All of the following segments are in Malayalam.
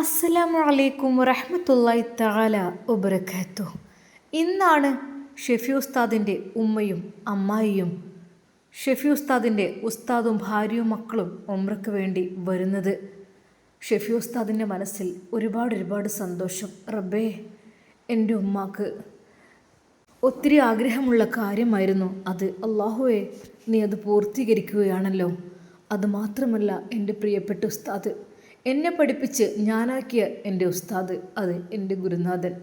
അസ്സലാമു അലൈക്കും വറഹ്മത്തുള്ളാഹി തആല വബറകാതുഹു ഇന്നാണ് ഷെഫി ഉസ്താദിന്റെ ഉമ്മയും അമ്മായിയും ഷെഫി ഉസ്താദിന്റെ ഉസ്താദും ഭാര്യയും മക്കളും ഉമ്രയ്ക്ക് വേണ്ടി വരുന്നത്. ഷെഫി ഉസ്താദിന്റെ മനസ്സിൽ ഒരുപാട് ഒരുപാട് സന്തോഷം. റബ്ബേ എന്റെ ഉമ്മാക്ക് ഒത്തിരി ആഗ്രഹമുള്ള കാര്യമായിരുന്നു അത്. അള്ളാഹുവെ നീ അത് പൂർത്തീകരിക്കുകയാണല്ലോ. അതുമാത്രമല്ല എന്റെ പ്രിയപ്പെട്ട ഉസ്താദ് എന്നെ പഠിപ്പിച്ച് ഞാനാക്കിയ എന്റെ ഉസ്താദ് അത് എന്റെ ഗുരുനാഥൻ.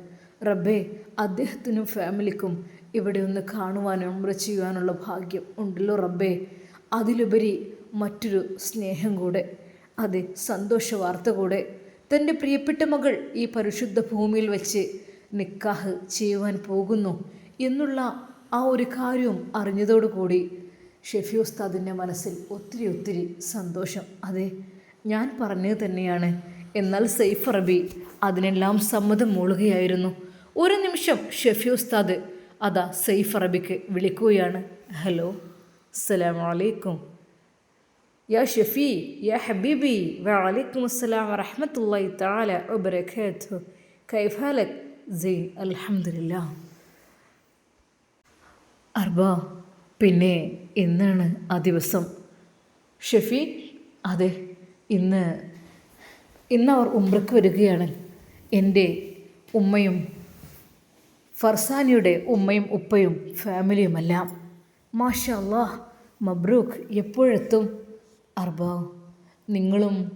റബ്ബേ അദ്ദേഹത്തിനും ഫാമിലിക്കും ഇവിടെ ഒന്ന് കാണുവാനും ഉമ്ര ചെയ്യുവാനുള്ള ഭാഗ്യം ഉണ്ടല്ലോ റബ്ബേ. അതിലുപരി മറ്റൊരു സ്നേഹം കൂടെ അതെ സന്തോഷ വാർത്ത കൂടെ. തന്റെ പ്രിയപ്പെട്ട മകൾ ഈ പരിശുദ്ധ ഭൂമിയിൽ വെച്ച് നിക്കാഹ് ചെയ്യുവാൻ പോകുന്നു എന്നുള്ള ആ ഒരു കാര്യവും അറിഞ്ഞതോടുകൂടി ഷെഫി ഉസ്താദിന്റെ മനസ്സിൽ ഒത്തിരി ഒത്തിരി സന്തോഷം. അതെ ഞാൻ പറഞ്ഞത് തന്നെയാണ്. എന്നാൽ സെയ്ഫ് റബി അതിനെല്ലാം സമ്മതം മൂളുകയായിരുന്നു. ഒരു നിമിഷം ഷെഫി ഉസ്താദ് അതാ സെയ്ഫ് റബിക്ക് വിളിക്കുകയാണ്. ഹലോ സലാമലൈക്കും യാ ഷെഫി യാ ഹബീബി വലൈക്കും അസ്സലാം വറഹമത്തല്ലായി താല വബറകാതുഹു. കൈഫ ലക് സൈൻ അൽഹംദുലില്ലാ അർബ പിന്നെ എന്നാണ് ആ ദിവസം? ഷെഫി അതെ ഇന്ന് ഇന്ന് അവർ വരികയാണ്. എന്റെ ഉമ്മയും ഫർസാനിയുടെ ഉമ്മയും ഉപ്പയും ഫാമിലിയുമെല്ലാം മാഷാ അല്ലാഹ് മബ്രൂഖ് എപ്പോഴെത്തും? അർബ നിങ്ങളും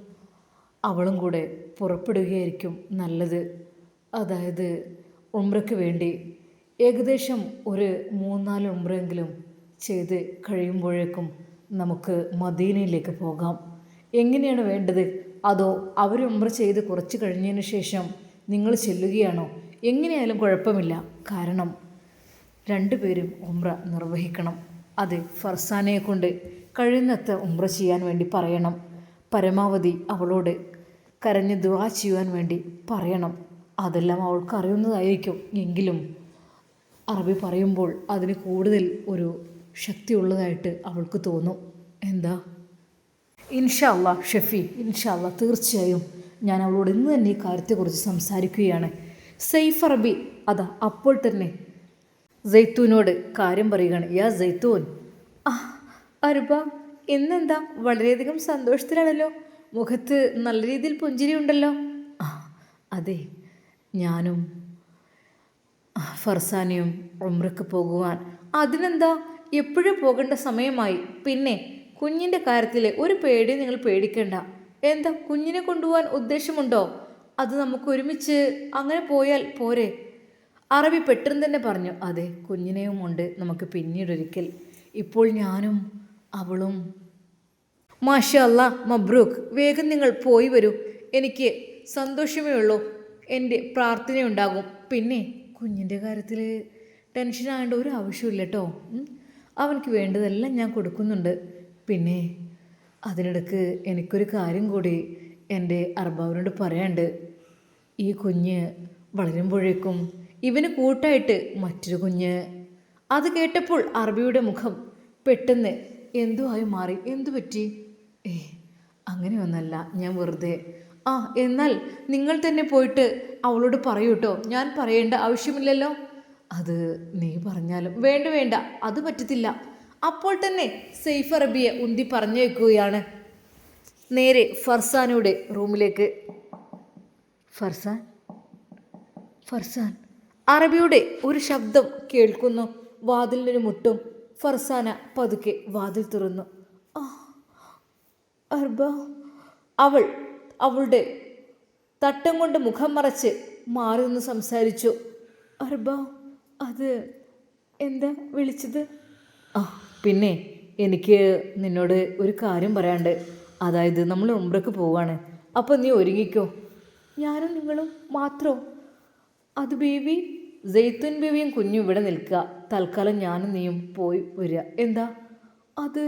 അവളും കൂടെ പുറപ്പെടുകയായിരിക്കും നല്ലത്. അതായത് ഉംറയ്ക്ക് വേണ്ടി ഏകദേശം ഒരു മൂന്നാൽ ഉംറയെങ്കിലും ചെയ്ത് കഴിയുമ്പോഴേക്കും നമുക്ക് മദീനയിലേക്ക് പോകാം. എങ്ങനെയാണ് വേണ്ടത്? അതോ അവർ ഉംറ ചെയ്ത് കുറച്ച് കഴിഞ്ഞതിന് ശേഷം നിങ്ങൾ ചെല്ലുകയാണോ? എങ്ങനെയായാലും കുഴപ്പമില്ല. കാരണം രണ്ടുപേരും ഉമ്ര നിർവഹിക്കണം. അത് ഫർസാനയെ കൊണ്ട് കഴിയുന്നത്ര ഉമ്ര ചെയ്യാൻ വേണ്ടി പറയണം. പരമാവധി അവളോട് കരഞ്ഞ് ദുവാ ചെയ്യുവാൻ വേണ്ടി പറയണം. അതെല്ലാം അവൾക്ക് അറിയുന്നതായിരിക്കും. എങ്കിലും അറബി പറയുമ്പോൾ അതിന് കൂടുതൽ ഒരു ശക്തിയുള്ളതായിട്ട് അവൾക്ക് തോന്നും. എന്താ? ഇൻഷാ അല്ലാ ഷെഫി ഇൻഷാ അല്ലാ തീർച്ചയായും ഞാൻ അവളോട് ഇന്ന് തന്നെ ഈ കാര്യത്തെക്കുറിച്ച് സംസാരിക്കുകയാണ്. സെയ്ഫ് അറബി അതാ അപ്പോൾ തന്നെ ജയ്ത്തൂനോട് കാര്യം പറയുകയാണ്. യാ ജയ്ത്തൂൻ ആ അരുബ ഇന്നെന്താ? വളരെയധികം സന്തോഷത്തിലാണല്ലോ. മുഖത്ത് നല്ല രീതിയിൽ പുഞ്ചിരി ഉണ്ടല്ലോ അതെ ഞാനും ഫർസാനയും ഉമ്രക്ക് പോകുവാൻ. അതിനെന്താ? എപ്പോഴും പോകേണ്ട സമയമായി. പിന്നെ കുഞ്ഞിന്റെ കാര്യത്തിൽ ഒരു പേടി നിങ്ങൾ പേടിക്കണ്ട. എന്താ? കുഞ്ഞിനെ കൊണ്ടുപോകാൻ ഉദ്ദേശമുണ്ടോ? അത് നമുക്ക് ഒരുമിച്ച് അങ്ങനെ പോയാൽ പോരെ. അറബി പെട്ടെന്ന് തന്നെ പറഞ്ഞു അതെ കുഞ്ഞിനെയും ഉണ്ട് നമുക്ക് പിന്നീടൊരിക്കൽ ഇപ്പോൾ ഞാനും അവളും മാഷ അല്ല മബ്രൂക്ക് വേഗം നിങ്ങൾ പോയി വരൂ. എനിക്ക് സന്തോഷമേ ഉള്ളൂ. എന്റെ പ്രാർത്ഥനയുണ്ടാകും പിന്നെ കുഞ്ഞിന്റെ കാര്യത്തിൽ ടെൻഷൻ ആകേണ്ട ഒരു ആവശ്യമില്ല കേട്ടോ അവനക്ക് വേണ്ടതെല്ലാം ഞാൻ കൊടുക്കുന്നുണ്ട്. പിന്നെ അതിനിടക്ക് എനിക്കൊരു കാര്യം കൂടി എന്റെ അർബാവിനോട് പറയാണ്ട് ഈ കുഞ്ഞ് വളരുമ്പോഴേക്കും ഇവന് കൂട്ടായിട്ട് മറ്റൊരു കുഞ്ഞ്. അത് കേട്ടപ്പോൾ അറബിയുടെ മുഖം പെട്ടെന്ന് എന്തോ ആയി മാറി. എന്തു പറ്റി? ഏ അങ്ങനെ ഒന്നല്ല. ഞാൻ വെറുതെ. ആ എന്നാൽ നിങ്ങൾ തന്നെ പോയിട്ട് അവളോട് പറയൂ കേട്ടോ ഞാൻ പറയേണ്ട ആവശ്യമില്ലല്ലോ. അത് നീ പറഞ്ഞാലും വേണ്ട വേണ്ട. അത് പറ്റത്തില്ല. അപ്പോൾ തന്നെ സെയ്ഫ് അറബിയെ ഉന്തി പറഞ്ഞു വെക്കുകയാണ് നേരെ ഫർസാനയുടെ റൂമിലേക്ക്. ഫർസാൻ? ഫർസാൻ? അറബിയുടെ ഒരു ശബ്ദം കേൾക്കുന്നു. വാതിലിനൊരു മുട്ടും. ഫർസാന പതുക്കെ വാതിൽ തുറന്നു. അർബ. അവൾ അവളുടെ തട്ടം കൊണ്ട് മുഖം മറച്ച് മാറി നിന്ന് സംസാരിച്ചു. അർബ അത് എന്താ വിളിച്ചത്? ആ പിന്നെ എനിക്ക് നിന്നോട് ഒരു കാര്യം പറയാണ്ട് അതായത് നമ്മൾ ഉംറക്ക് പോവാണ്. അപ്പോൾ നീ ഒരുങ്ങിക്കോ. ഞാനും നിങ്ങളും മാത്രോ? അത് ബേബി ജെയ്ത്തുൻ ബേബിയും കുഞ്ഞും ഇവിടെ നിൽക്കുക. തൽക്കാലം ഞാനും നീയും പോയി വരിക. എന്താ? അത്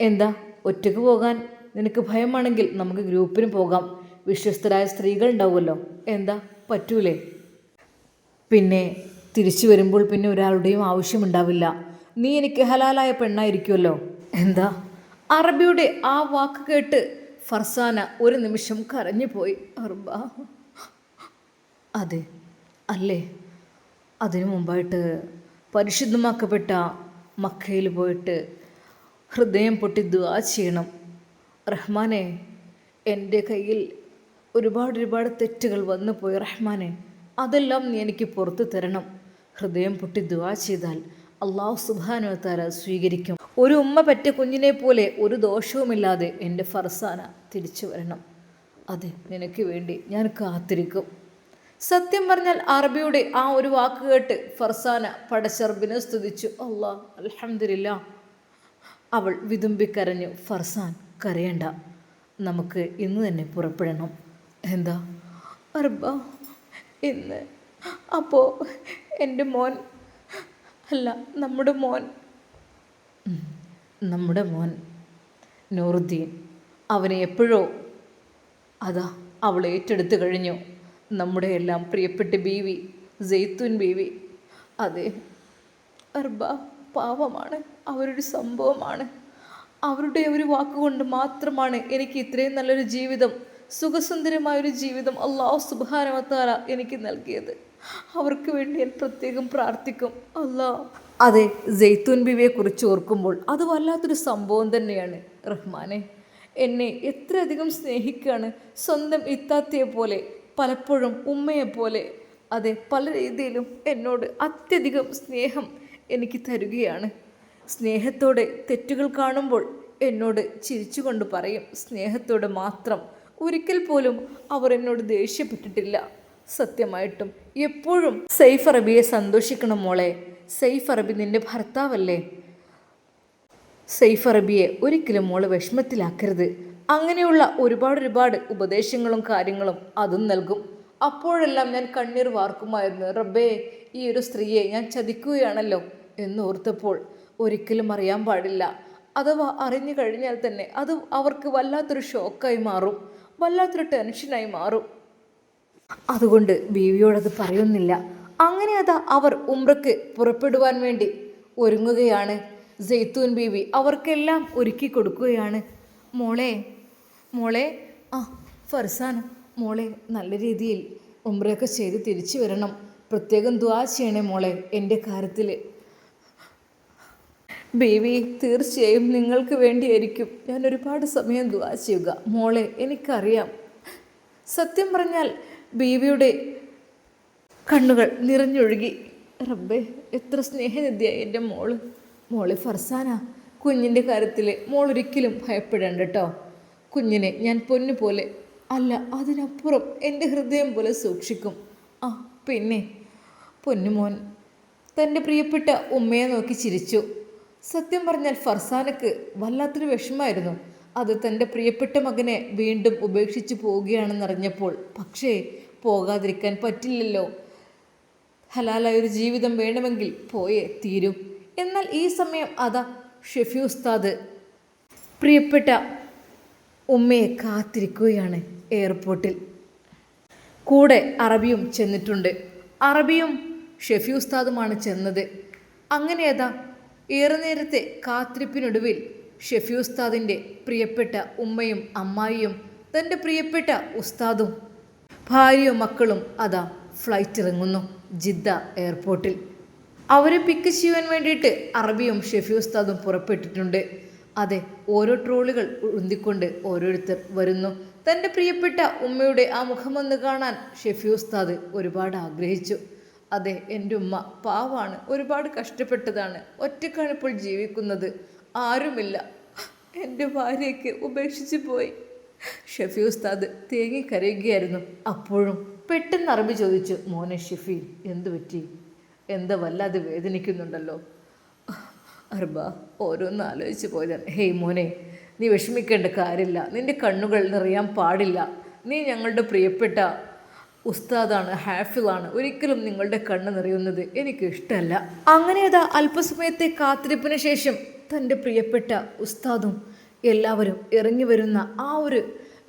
എന്താ? ഒറ്റയ്ക്ക് പോകാൻ നിനക്ക് ഭയമാണെങ്കിൽ നമുക്ക് ഗ്രൂപ്പിന് പോകാം. വിശ്വസ്തരായ സ്ത്രീകൾ ഉണ്ടാവുമല്ലോ. എന്താ? പറ്റൂലേ. പിന്നെ തിരിച്ചു വരുമ്പോൾ പിന്നെ ഒരാളുടെയും ആവശ്യമുണ്ടാവില്ല നീ എനിക്ക് ഹലാലായ പെണ്ണായിരിക്കുമല്ലോ എന്താ? അറബിയുടെ ആ വാക്ക് കേട്ട് ഫർസാന ഒരു നിമിഷം കരഞ്ഞുപോയി. അർബ. അതെ. അല്ലേ? അതിനു മുമ്പായിട്ട് പരിശുദ്ധമാക്കപ്പെട്ട മക്കയിൽ പോയിട്ട് ഹൃദയം പൊട്ടി ദുവാ ചെയ്യണം. റഹ്മാനെ എന്റെ കയ്യിൽ ഒരുപാട് ഒരുപാട് തെറ്റുകൾ വന്നു പോയി റഹ്മാനെ. അതെല്ലാം നീ എനിക്ക് പുറത്തു തരണം. ഹൃദയം പൊട്ടി ദുവാ ചെയ്താൽ അള്ളാഹു സുബാനുവത്താര സ്വീകരിക്കും. ഒരു ഉമ്മ പറ്റ കുഞ്ഞിനെ പോലെ ഒരു ദോഷവുമില്ലാതെ എന്റെ ഫർസാന തിരിച്ചു വരണം. അതെ നിനക്ക് വേണ്ടി ഞാൻ കാത്തിരിക്കും. സത്യം പറഞ്ഞാൽ അറബിയുടെ ആ ഒരു വാക്ക് കേട്ട് ഫർസാന പടച്ചർബിനെ സ്തുതിച്ചു. അള്ളാ അലഹമില്ല അവൾ വിതുമ്പിക്കരഞ്ഞു ഫർസാൻ കരയണ്ട. നമുക്ക് ഇന്ന് തന്നെ പുറപ്പെടണം. എന്താ? അർബ ഇന്ന് അപ്പോൾ എന്റെ മോൻ അല്ല നമ്മുടെ മോൻ. നമ്മുടെ മോൻ നൂറുദ്ദീൻ അവനെ എപ്പോഴോ അതാ അവൾ ഏറ്റെടുത്തു കഴിഞ്ഞു. നമ്മുടെ എല്ലാം പ്രിയപ്പെട്ട ബീവി ജെയ്ത്തുൻ ബീവി. അതെ അർബ പാവമാണ്. അവരൊരു സംഭവമാണ്. അവരുടെ ഒരു വാക്കുകൊണ്ട് മാത്രമാണ് എനിക്ക് ഇത്രയും നല്ലൊരു ജീവിതം സുഖസുന്ദരമായൊരു ജീവിതം അള്ളാഹു സുബാനവത്താല എനിക്ക് നൽകിയത്. അവർക്ക് വേണ്ടി ഞാൻ പ്രത്യേകം പ്രാർത്ഥിക്കും. അല്ല. അതെ ജെയ്ത്തൂൻ ബിവിയെ കുറിച്ച് ഓർക്കുമ്പോൾ അത് വല്ലാത്തൊരു സംഭവം തന്നെയാണ്. റഹ്മാനെ എന്നെ എത്രയധികം സ്നേഹിക്കുകയാണ് സ്വന്തം ഇത്താത്തിയെ പോലെ പലപ്പോഴും ഉമ്മയെ പോലെ. അതെ പല രീതിയിലും എന്നോട് അത്യധികം സ്നേഹം എനിക്ക് തരുകയാണ്. സ്നേഹത്തോടെ തെറ്റുകൾ കാണുമ്പോൾ എന്നോട് ചിരിച്ചുകൊണ്ട് പറയും. സ്നേഹത്തോടെ മാത്രം. ഒരിക്കൽ പോലും അവർ എന്നോട് ദേഷ്യപ്പെട്ടിട്ടില്ല. സത്യമായിട്ടും. എപ്പോഴും സൈഫ് അറബിയെ സന്തോഷിക്കണം മോളെ. സൈഫ് അറബി നിന്റെ ഭർത്താവല്ലേ? സൈഫ് അറബിയെ ഒരിക്കലും മോൾ വിഷമത്തിലാക്കരുത്. അങ്ങനെയുള്ള ഒരുപാട് ഒരുപാട് ഉപദേശങ്ങളും കാര്യങ്ങളും അതും നൽകും. അപ്പോഴെല്ലാം ഞാൻ കണ്ണീർ വാർക്കുമായിരുന്നു. റബ്ബേ ഈ ഒരു സ്ത്രീയെ ഞാൻ ചതിക്കുകയാണല്ലോ എന്നോർത്തപ്പോൾ ഒരിക്കലും അറിയാൻ പാടില്ല. അഥവാ അറിഞ്ഞു കഴിഞ്ഞാൽ തന്നെ അത് അവർക്ക് വല്ലാത്തൊരു ഷോക്കായി മാറും. വല്ലാത്തൊരു ടെൻഷനായി മാറും. അതുകൊണ്ട് ബീവിയോടത് പറയുന്നില്ല. അങ്ങനെ അതാ അവർ ഉംറയ്ക്ക് പുറപ്പെടുവാൻ വേണ്ടി ഒരുങ്ങുകയാണ്. ജെയ്ത്തൂൻ ബീവി അവർക്കെല്ലാം ഒരുക്കി കൊടുക്കുകയാണ്. മോളെ മോളെ ആ ഫർസാൻ മോളെ നല്ല രീതിയിൽ ഉംറയൊക്കെ ചെയ്ത് തിരിച്ചു വരണം. പ്രത്യേകം ദ്വാ ചെയ്യണേ മോളെ എന്റെ കാര്യത്തിൽ ബീവി തീർച്ചയായും നിങ്ങൾക്ക് വേണ്ടിയായിരിക്കും. ഞാൻ ഒരുപാട് സമയം ദ്വാ ചെയ്യുക. മോളെ എനിക്കറിയാം. സത്യം പറഞ്ഞാൽ ബീവിയുടെ കണ്ണുകൾ നിറഞ്ഞൊഴുകി. റബ്ബേ എത്ര സ്നേഹനിധിയായി എന്റെ മോൾ. മോൾ ഫർസാന കുഞ്ഞിന്റെ കാര്യത്തിൽ മോൾ ഒരിക്കലും ഭയപ്പെടേണ്ട കേട്ടോ കുഞ്ഞിനെ ഞാൻ പൊന്നു പോലെ അല്ല അതിനപ്പുറം എന്റെ ഹൃദയം പോലെ സൂക്ഷിക്കും. ആ പിന്നെ പൊന്നുമോൻ തന്റെ പ്രിയപ്പെട്ട ഉമ്മയെ നോക്കി ചിരിച്ചു. സത്യം പറഞ്ഞാൽ ഫർസാനക്ക് വല്ലാത്തൊരു വിഷമായിരുന്നു അത് തന്റെ പ്രിയപ്പെട്ട മകനെ വീണ്ടും ഉപേക്ഷിച്ചു പോവുകയാണെന്നറിഞ്ഞപ്പോൾ. പക്ഷേ പോകാതിരിക്കാൻ പറ്റില്ലല്ലോ. ഹലാലായ ഒരു ജീവിതം വേണമെങ്കിൽ പോയേ തീരും. എന്നാൽ ഈ സമയം അതാ ഷെഫി ഉസ്താദ്. പ്രിയപ്പെട്ട ഉമ്മയെ കാത്തിരിക്കുകയാണ് എയർപോർട്ടിൽ. കൂടെ അറബിയും ചെന്നിട്ടുണ്ട്. അറബിയും ഷെഫി ഉസ്താദുമാണ് ചെന്നത്. അങ്ങനെ അതാ ഏറെ നേരത്തെ കാത്തിരിപ്പിനൊടുവിൽ ഷെഫി ഉസ്താദിന്റെ പ്രിയപ്പെട്ട ഉമ്മയും അമ്മായിയും തന്റെ പ്രിയപ്പെട്ട ഉസ്താദും ഭാര്യയും മക്കളും അതാ ഫ്ലൈറ്റ് ഇറങ്ങുന്നു ജിദ്ദ എയർപോർട്ടിൽ അവരെ പിക്ക് ചെയ്യാൻ വേണ്ടിയിട്ട് അറബിയും ഷെഫി ഉസ്താദും പുറപ്പെട്ടിട്ടുണ്ട്. അതെ ഓരോ ട്രോളുകൾ ഉന്തിക്കൊണ്ട് ഓരോരുത്തർ വരുന്നു. തന്റെ പ്രിയപ്പെട്ട ഉമ്മയുടെ ആ മുഖമൊന്ന് കാണാൻ ഷെഫി ഉസ്താദ് ഒരുപാട് ആഗ്രഹിച്ചു. അതെ എന്റെ ഉമ്മ പാവാണ് ഒരുപാട് കഷ്ടപ്പെട്ടതാണ് ഒറ്റക്കാണിപ്പോൾ ജീവിക്കുന്നത്. ആരുമില്ല. എന്റെ ഭാര്യയ്ക്ക് ഉപേക്ഷിച്ച് പോയി. ഷെഫി ഉസ്താദ് തേങ്ങി കരയുകയായിരുന്നു. അപ്പോഴും പെട്ടെന്ന് അറബി ചോദിച്ചു മോനെ ഷെഫി എന്തു പറ്റി? എന്താ വല്ലാതെ വേദനിക്കുന്നുണ്ടല്ലോ? അർബ ഓരോന്ന് ആലോചിച്ച് പോയതാണ് ഹേയ് മോനെ നീ വിഷമിക്കേണ്ട കാര്യമില്ല. നിന്റെ കണ്ണുകൾ നിറയാൻ പാടില്ല. നീ ഞങ്ങളുടെ പ്രിയപ്പെട്ട ഉസ്താദാണ് ഹാഫിളാണ്. ഒരിക്കലും നിങ്ങളുടെ കണ്ണ് നിറയുന്നത് എനിക്ക് ഇഷ്ടമല്ല. അങ്ങനെ അതാ അല്പസമയത്തെ കാത്തിരിപ്പിന് ശേഷം തന്റെ പ്രിയപ്പെട്ട ഉസ്താദും എല്ലാവരും ഇറങ്ങി വരുന്ന ആ ഒരു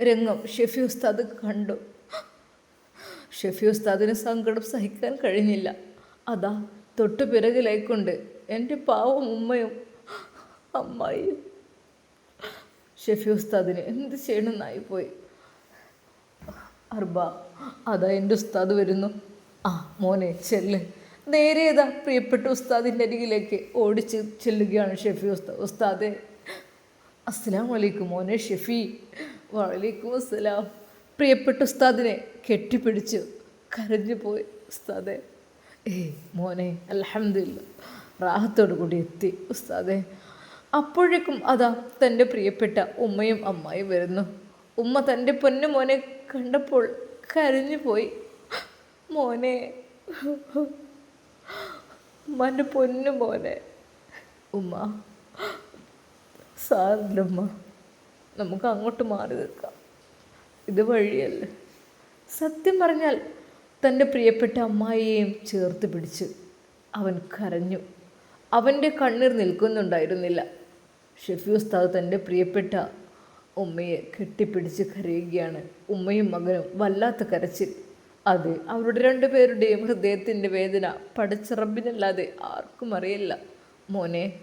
രംഗം ഷെഫി ഉസ്താദ് കണ്ടു. ഷെഫി ഉസ്താദിന് സങ്കടം സഹിക്കാൻ കഴിഞ്ഞില്ല. അതാ തൊട്ടു പിറകിലായിക്കൊണ്ട് എന്റെ പാവം ഉമ്മയും അമ്മായിയും ഷെഫി ഉസ്താദിന് എന്ത് ചെയ്യണമെന്നായി പോയി. അർബ അതാ എന്റെ ഉസ്താദ് വരുന്നു. ആ മോനെ ചെല്ല്. നേരെ ഏതാ പ്രിയപ്പെട്ട ഉസ്താദിന്റെ അരികിലേക്ക് ഓടിച്ച് ചെല്ലുകയാണ് ഷെഫി ഉസ്താദ് ഉസ്താദെ. അസ്സലാം വലൈക്കും മോനെ ഷെഫി. വലൈക്കും അസ്സലാം. പ്രിയപ്പെട്ട ഉസ്താദിനെ കെട്ടിപ്പിടിച്ചു കരഞ്ഞു പോയി ഉസ്താദെ. ഏ മോനെ അലഹമില്ല റാഹത്തോടു കൂടി എത്തി ഉസ്താദെ. അപ്പോഴേക്കും അതാ തന്റെ പ്രിയപ്പെട്ട ഉമ്മയും അമ്മായും വരുന്നു. ഉമ്മ തന്റെ പൊന്നു മോനെ കണ്ടപ്പോൾ കരഞ്ഞു പോയി. മോനെ ഉമ്മാന്റെ പൊന്നു മോനെ. ഉമ്മ സാറില്ലമ്മ നമുക്ക് അങ്ങോട്ട് മാറി നിൽക്കാം. ഇത് വഴിയല്ലേ? സത്യം പറഞ്ഞാൽ തന്റെ പ്രിയപ്പെട്ട അമ്മായിയെയും ചേർത്ത് പിടിച്ച് അവൻ കരഞ്ഞു. അവന്റെ കണ്ണീർ നിൽക്കുന്നുണ്ടായിരുന്നില്ല. ഷെഫി ഉസ്താദ് തന്റെ പ്രിയപ്പെട്ട ഉമ്മയെ കെട്ടിപ്പിടിച്ച് കരയുകയാണ്. ഉമ്മയും മകനും വല്ലാത്ത കരച്ചിൽ. അത് അവരുടെ രണ്ടുപേരുടെയും ഹൃദയത്തിന്റെ വേദന പടച്ചിറമ്പിനല്ലാതെ ആർക്കും അറിയില്ല. മോനെ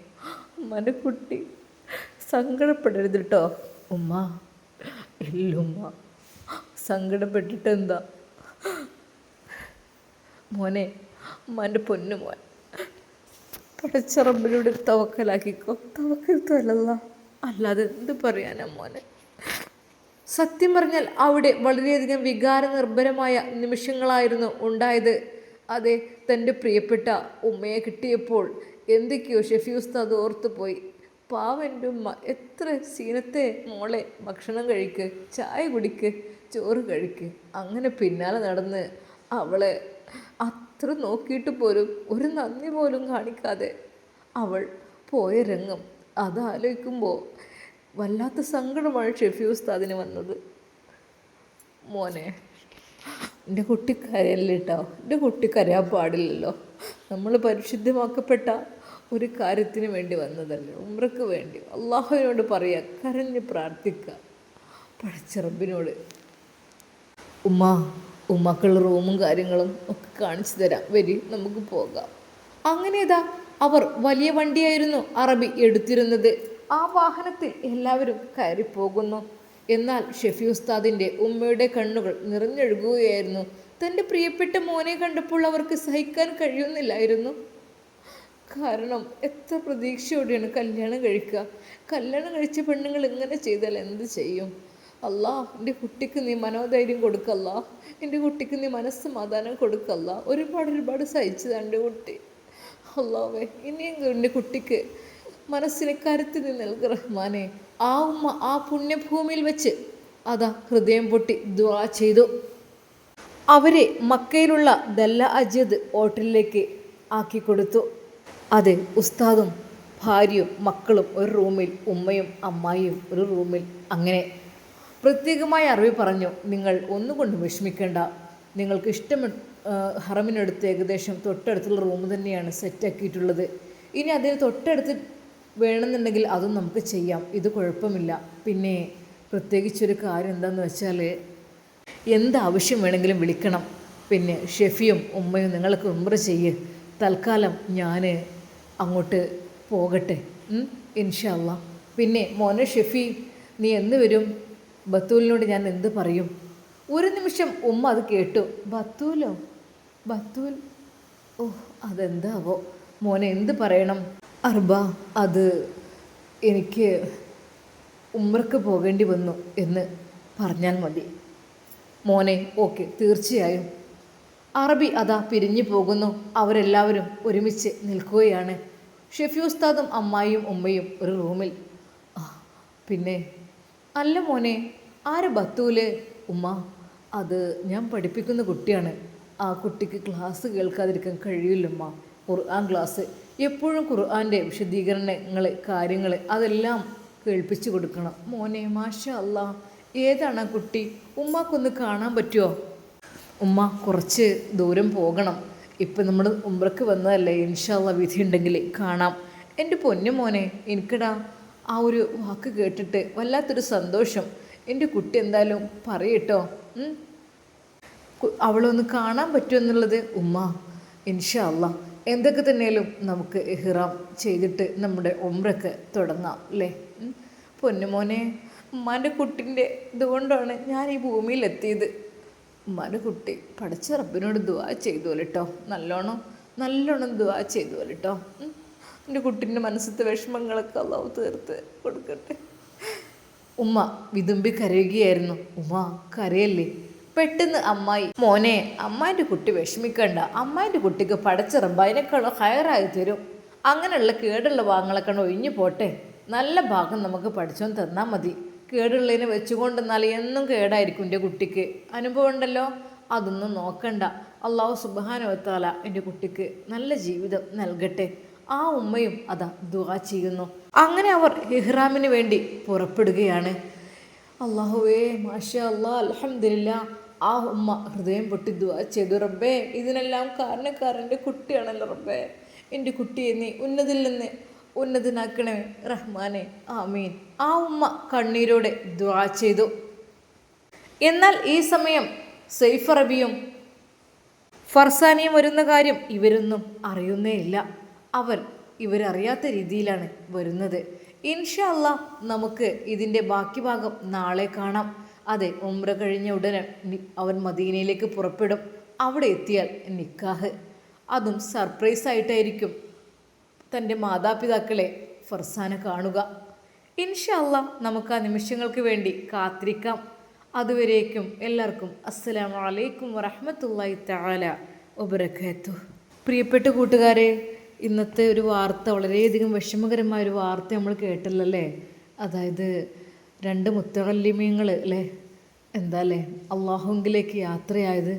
ഉമ്മന്റെ കുട്ടി സങ്കടപ്പെടരുത് കേട്ടോ ഉമ്മ ഇല്ലുമ്മ സങ്കടപ്പെട്ടിട്ട് എന്താ മോനെ ഉമ്മാന്റെ പൊന്നു മോൻ. പടച്ചറമ്പിലൂടെ തവക്കലാക്കിക്കോ. തവക്കൽ തലല്ല. അല്ലാതെ എന്ത് പറയാനാ മോനെ? സത്യം പറഞ്ഞാൽ അവിടെ വളരെയധികം വികാര നിർഭരമായ നിമിഷങ്ങളായിരുന്നു ഉണ്ടായത്. അതെ തന്റെ പ്രിയപ്പെട്ട ഉമ്മയെ കിട്ടിയപ്പോൾ എന്തൊക്കെയോ ഷെഫ്യൂസ് അത് ഓർത്തുപോയി. പാവന്റെ ഉമ്മ എത്ര സീനത്തെ മോളെ. ഭക്ഷണം കഴിക്ക് ചായ കുടിക്ക് ചോറ് കഴിക്ക്. അങ്ങനെ പിന്നാലെ നടന്ന് അവളെ അത്ര നോക്കിയിട്ട് പോലും ഒരു നന്ദി പോലും കാണിക്കാതെ അവൾ പോയ രംഗം. അതാലോചിക്കുമ്പോൾ വല്ലാത്ത സങ്കടമാണ് ഷെഫി ഉസ്താദിന് വന്നത്. മോനെ എന്റെ കുട്ടി കരയല്ലേട്ടോ എന്റെ കുട്ടി കരയാൻ പാടില്ലല്ലോ. നമ്മൾ പരിശുദ്ധമാക്കപ്പെട്ട ഒരു കാര്യത്തിന് വേണ്ടി വന്നതല്ല? ഉമ്രക്ക് വേണ്ടി. അള്ളാഹുവിനോട് പറയുക കരഞ്ഞ് പ്രാർത്ഥിക്കുക പഴച്ചിറബിനോട് ഉമ്മ ഉമ്മക്കുള്ള റൂമും കാര്യങ്ങളും ഒക്കെ കാണിച്ചു തരാം. വരി നമുക്ക് പോകാം. അങ്ങനെ ഇതാ അവർ വലിയ വണ്ടിയായിരുന്നു അറബി എടുത്തിരുന്നത്. ആ വാഹനത്തിൽ എല്ലാവരും കയറിപ്പോകുന്നു. എന്നാൽ ഷെഫി ഉസ്താദിന്റെ ഉമ്മയുടെ കണ്ണുകൾ നിറഞ്ഞൊഴുകുകയായിരുന്നു. തന്റെ പ്രിയപ്പെട്ട മോനെ കണ്ടപ്പോൾ അവർക്ക് സഹിക്കാൻ കഴിയുന്നില്ലായിരുന്നു. കാരണം എത്ര പ്രതീക്ഷയോടെയാണ് കല്യാണം കഴിക്കുക? കല്യാണം കഴിച്ച പെണ്ണുങ്ങൾ ഇങ്ങനെ ചെയ്താൽ എന്ത് ചെയ്യും? അല്ലാ എന്റെ കുട്ടിക്ക് നീ മനോധൈര്യം കൊടുക്കല്ല എന്റെ കുട്ടിക്ക് നീ മനസ്സമാധാനം കൊടുക്കല്ല ഒരുപാട് ഒരുപാട് സഹിച്ചതാണ് എന്റെ കുട്ടി. അല്ലാവേ ഇനിയും എന്റെ കുട്ടിക്ക് മനസ്സിന് കരുത്ത് നീ നൽക റഹ്മാനെ. ആ ഉമ്മ ആ പുണ്യഭൂമിയിൽ വെച്ച് അതാ ഹൃദയം പൊട്ടി ദുആ ചെയ്തു. അവരെ മക്കയിലുള്ള ദല്ല അജിദ് ഹോട്ടലിലേക്ക് ആക്കി കൊടുത്തു. അതെ ഉസ്താദും ഭാര്യയും മക്കളും ഒരു റൂമിൽ ഉമ്മയും അമ്മായിയും ഒരു റൂമിൽ. അങ്ങനെ പ്രത്യേകമായ അറിവ് പറഞ്ഞു നിങ്ങൾ ഒന്നുകൊണ്ടും വിഷമിക്കേണ്ട. നിങ്ങൾക്ക് ഇഷ്ടം ഹറമിനടുത്ത് ഏകദേശം തൊട്ടടുത്തുള്ള റൂം തന്നെയാണ് സെറ്റാക്കിയിട്ടുള്ളത്. ഇനി അതിൽ തൊട്ടടുത്ത് വേണമെന്നുണ്ടെങ്കിൽ അതും നമുക്ക് ചെയ്യാം. ഇത് കുഴപ്പമില്ല. പിന്നെ പ്രത്യേകിച്ചൊരു കാര്യം എന്താണെന്ന് വെച്ചാൽ എന്താവശ്യം വേണമെങ്കിലും വിളിക്കണം. പിന്നെ ഷെഫിയും ഉമ്മയും നിങ്ങൾക്ക് ഉമ്ര ചെയ്യ്. തൽക്കാലം ഞാൻ അങ്ങോട്ട് പോകട്ടെ. ഇൻഷല്ല പിന്നെ മോനെ ഷെഫി നീ എന്ന് വരും? ബത്തൂലിനോട് ഞാൻ എന്ത് പറയും? ഒരു നിമിഷം ഉമ്മ അത് കേട്ടു. ബത്തൂലോ? ബത്തൂൽ? ഓ അതെന്താവോ? മോനെ എന്ത് പറയണം? അർബ അത് എനിക്ക് ഉമ്രക്ക് പോകേണ്ടി വന്നു എന്ന് പറഞ്ഞാൽ മതി. മോനെ ഓക്കെ തീർച്ചയായും. അറബി അതാ പിരിഞ്ഞു പോകുന്നു. അവരെല്ലാവരും ഒരുമിച്ച് നിൽക്കുകയാണ്. ഷെഫി ഉസ്താദും അമ്മായിയും ഉമ്മയും ഒരു റൂമിൽ. പിന്നെ അല്ല മോനെ ആര് ബത്തൂൽ? ഉമ്മ അത് ഞാൻ പഠിപ്പിക്കുന്ന കുട്ടിയാണ്. ആ കുട്ടിക്ക് ക്ലാസ് കേൾക്കാതിരിക്കാൻ കഴിയില്ലമ്മ ഖുർആൻ ക്ലാസ് എപ്പോഴും ഖുർആന്റെ വിശദീകരണങ്ങൾ കാര്യങ്ങൾ അതെല്ലാം കേൾപ്പിച്ചു കൊടുക്കണം. മോനെ മാഷ അല്ല ഏതാണ് ആ കുട്ടി? ഉമ്മാക്കൊന്ന് കാണാൻ പറ്റുമോ ഉമ്മ കുറച്ച് ദൂരം പോകണം. ഇപ്പം നമ്മൾ ഉമ്രക്ക് വന്നതല്ലേ? ഇൻഷാല്ല വിധി ഉണ്ടെങ്കിൽ കാണാം. എന്റെ പൊന്നു മോനെ എനിക്കടാ ആ ഒരു വാക്ക് കേട്ടിട്ട് വല്ലാത്തൊരു സന്തോഷം. എന്റെ കുട്ടി എന്തായാലും പറയട്ടോ. അവളൊന്ന് കാണാൻ പറ്റുമെന്നുള്ളത് ഉമ്മ. ഇൻഷാ അല്ല എന്തൊക്കെ തന്നെയാലും നമുക്ക് ഇഹ്റാം ചെയ്തിട്ട് നമ്മുടെ ഉമ്രക്ക് തുടങ്ങാം അല്ലേ പൊന്നു പൊന്നുമോനെ ഉമ്മാന്റെ കുട്ടിന്റെ ഇതുകൊണ്ടാണ് ഞാൻ ഈ ഭൂമിയിലെത്തിയത്. ഉമ്മാന്റെ കുട്ടി പഠിച്ച റബ്ബിനോട് ദുവാ ചെയ്തു കേട്ടോ നല്ലോണം നല്ലോണം ദുവാ ചെയ്തു കേട്ടോ എന്റെ കുട്ടീന്റെ മനസ്സിലത്തെ വിഷമങ്ങളൊക്കെ അള്ളാവ് തീർത്ത് കൊടുക്കട്ടെ. ഉമ്മ വിതുമ്പി കരയുകയായിരുന്നു. ഉമ്മ കരയല്ലേ? പെട്ടെന്ന് അമ്മായി മോനെ അമ്മായിന്റെ കുട്ടി വിഷമിക്കണ്ട. അമ്മായിന്റെ കുട്ടിക്ക് പടച്ചിറമ്പ് അതിനേക്കാളും ഹയറായി തരും. അങ്ങനെയുള്ള കേടുള്ള ഭാഗങ്ങളൊക്കെ ഒഴിഞ്ഞു പോട്ടെ. നല്ല ഭാഗം നമുക്ക് പഠിച്ചോന്ന് തന്നാൽ മതി. കേടുള്ളതിനെ വെച്ചുകൊണ്ടെന്നാൽ എന്നും കേടായിരിക്കും എന്റെ കുട്ടിക്ക്. അനുഭവം ഉണ്ടല്ലോ? അതൊന്നും നോക്കണ്ട. അള്ളാഹു സുബാനുവത്താല എന്റെ കുട്ടിക്ക് നല്ല ജീവിതം നൽകട്ടെ. ആ ഉമ്മയും അതാ ദുവാ ചെയ്യുന്നു. അങ്ങനെ അവർ ഇഹ്റാമിന് വേണ്ടി പുറപ്പെടുകയാണ്. അള്ളാഹുവേ മാഷ അള്ളാ അലഹമില്ല ആ ഉമ്മ ഹൃദയം പൊട്ടി ദുവാ ചെയ്തു. റബ്ബേ ഇതിനെല്ലാം കാരണക്കാരന്റെ കുട്ടിയാണല്ലോ റബ്ബേ. എന്റെ കുട്ടിയെ നീ ഉന്നതിൽ നിന്ന് ഉന്നതനാക്കണമേ റഹ്മാനെ. ആമീൻ. ആ ഉമ്മ കണ്ണീരോടെ ദ്വാ ചെയ്തു. എന്നാൽ ഈ സമയം സെയ്ഫ് അറബിയും ഫർസാനിയും വരുന്ന കാര്യം ഇവരൊന്നും അറിയുന്നേയില്ല അവർ ഇവരറിയാത്ത രീതിയിലാണ് വരുന്നത്. ഇൻഷാ അല്ലാ നമുക്ക് ഇതിന്റെ ബാക്കി ഭാഗം നാളെ കാണാം. അതെ ഉംറ കഴിഞ്ഞ ഉടനെ അവൻ മദീനയിലേക്ക് പുറപ്പെടും. അവിടെ എത്തിയാൽ നിക്കാഹ്. അതും സർപ്രൈസ് ആയിട്ടായിരിക്കും തന്റെ മാതാപിതാക്കളെ ഫർസാന കാണുക. ഇൻഷല്ല നമുക്ക് ആ നിമിഷങ്ങൾക്ക് വേണ്ടി കാത്തിരിക്കാം. അതുവരേക്കും എല്ലാവർക്കും അസ്സലാമു അലൈക്കും വറഹമത്തല്ലായി താല വബറകാത്തു പ്രിയപ്പെട്ട കൂട്ടുകാരെ ഇന്നത്തെ ഒരു വാർത്ത വളരെയധികം വിഷമകരമായ ഒരു വാർത്ത നമ്മൾ കേട്ടല്ലേ അതായത് രണ്ട് മുത്തകല്ലിമീങ്ങൾ അല്ലേ? എന്താ അല്ലേ? അള്ളാഹുങ്കിലേക്ക് യാത്രയായത്.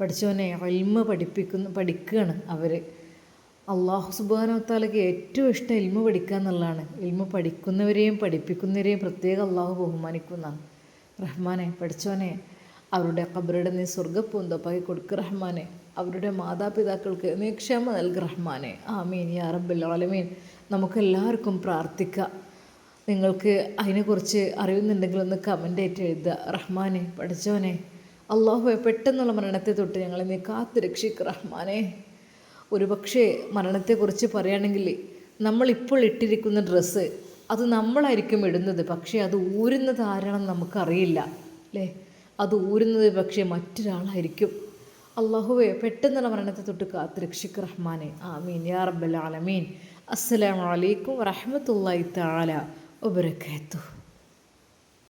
പഠിച്ചവനെ അൽമ പഠിപ്പിക്കുന്ന പഠിക്കുകയാണ് അവർ അള്ളാഹു സുബാനോത്താലയ്ക്ക് ഏറ്റവും ഇഷ്ടം ഇൽമ പഠിക്കുക എന്നുള്ളതാണ്. ഇൽമ പഠിക്കുന്നവരെയും പഠിപ്പിക്കുന്നവരെയും പ്രത്യേകം അള്ളാഹു ബഹുമാനിക്കുന്നതാണ്. റഹ്മാനെ പഠിച്ചോനെ അവരുടെ ഖബറുടെ നീ സ്വർഗപ്പൂന്തപ്പാക്കി കൊടുക്കുക റഹ്മാനെ. അവരുടെ മാതാപിതാക്കൾക്ക് നീ ക്ഷമ നൽകി റഹ്മാനെ. ആമീൻ. യാ റബ്ബൽ ആലമീൻ. നമുക്കെല്ലാവർക്കും പ്രാർത്ഥിക്കാം. നിങ്ങൾക്ക് അതിനെക്കുറിച്ച് അറിയുന്നുണ്ടെങ്കിൽ ഒന്ന് കമന്റ് ആയിട്ട് എഴുതുക. റഹ്മാനെ പഠിച്ചോനെ അള്ളാഹുവെ പെട്ടെന്നുള്ള മരണത്തെ തൊട്ട് ഞങ്ങളെ നീ കാത്തു രക്ഷിക്കുക റഹ്മാനെ. ഒരു പക്ഷേ മരണത്തെക്കുറിച്ച് പറയുകയാണെങ്കിൽ നമ്മളിപ്പോൾ ഇട്ടിരിക്കുന്ന ഡ്രസ്സ് അത് നമ്മളായിരിക്കും ഇടുന്നത് പക്ഷേ അത് ഊരുന്നത് ആരാണെന്ന് നമുക്കറിയില്ല അല്ലേ? അത് ഊരുന്നത് പക്ഷേ മറ്റൊരാളായിരിക്കും. അള്ളാഹുവെ പെട്ടെന്നുള്ള മരണത്തെ തൊട്ട് കാത്ത് രക്ഷിക്ക് റഹ്മാനെ. ആമീൻ. യാ റബ്ബൽ ആലമീൻ. അസ്സലാമലൈക്കും അലൈക്കും താല വബറകാതുഹു.